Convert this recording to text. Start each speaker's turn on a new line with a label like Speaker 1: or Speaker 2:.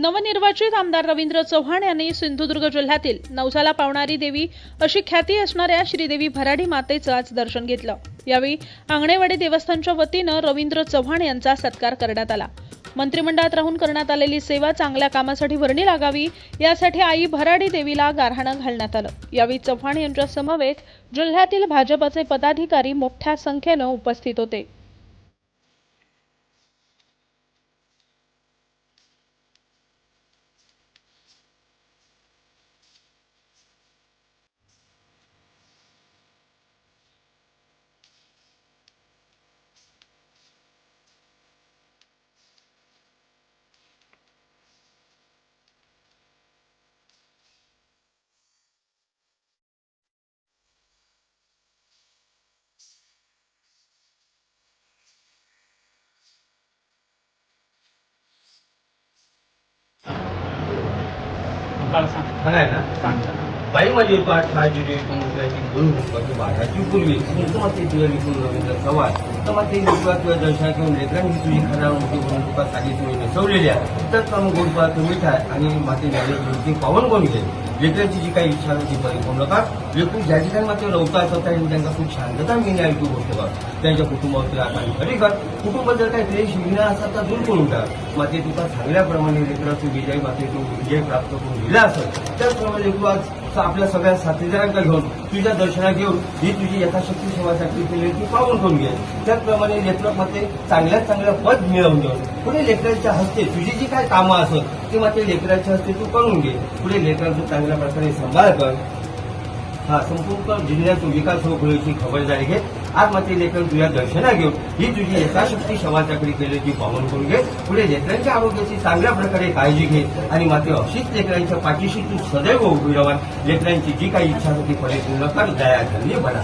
Speaker 1: नवनिर्वाचित आमदार रवींद्र चव्हाण यांनी सिंधुदुर्ग जिल्ह्यातील नवसाला पावणारी देवी अशी ख्याती असणाऱ्या श्रीदेवी भराडी मातेचं आज दर्शन घेतलं. यावेळी आंगणेवाडी देवस्थानच्या वतीनं रवींद्र चव्हाण यांचा सत्कार करण्यात आला. मंत्रिमंडळात राहून करण्यात आलेली सेवा चांगल्या कामासाठी वर्णी लागावी यासाठी आई भराडी देवीला गारहाणं घालण्यात आलं. यावेळी चव्हाण यांच्या समवेत जिल्ह्यातील भाजपचे पदाधिकारी मोठ्या संख्येनं उपस्थित होते.
Speaker 2: から3。早いな。बाई माझी पाठ हाजिरी समुद्राची गुरु बाकी बाळाची पूर्वी माते तुझ्या लिखून रवींद्र सवाल तर माते लिखवा तुझ्या दर्शना घेऊन लेकरांनी तुझी खरा मोठी म्हणून तुका साधी तुम्ही नसवलेल्या तर काम गोडपा तुम्ही ठाय आणि माते झाले पावन कोण गेले लेकरांची जी काही इच्छा होती परिपूर्ण का लेकरू ज्या ठिकाणी मात्र रवता होता त्यांनी त्यांना खूप शांतता मिळणार तू गोष्ट बघ त्यांच्या कुटुंबावर आता खरी कर. कुटुंब जर काही द्वेष विघ्न असतात तर दूर करून टाक. माते तुका सांगल्याप्रमाणे लेकराचं विजय माते तू विजय प्राप्त करून दिला असेल त्याचप्रमाणे तू आज आपल्या सगळ्या साथीदारांना घेऊन तुझ्या दर्शनात घेऊन ही तुझी यथाशक्ती सेवासाठी केली ती पाहून करून घे. त्याचप्रमाणे लेकरं चांगल्यात चांगलं पद मिळवून घेऊन पुढे लेकरांच्या हस्ते तुझी जी काय कामं असत ती मात्र लेकरांच्या हस्ते तू करून घे. पुढे लेकरांचं चांगल्या प्रकारे सांभाळ कर. हा संपूर्ण जिल्ह्याचा विकास होऊ खबरदारी घे. आज मात्र लेकर तुझ्या दर्शना घेऊन ही तुझी यथाशक्ती समाजाकडे केल्याची पावन करून घे. पुढे लेकरांच्या आरोग्याची चांगल्या प्रकारे काळजी घे आणि मात्र अशीच लेकरांच्या पाठीशी तू सदैव उभी राहा. लेकरांची जी काही इच्छा होती परिपूर्ण कर. दया धन्य बना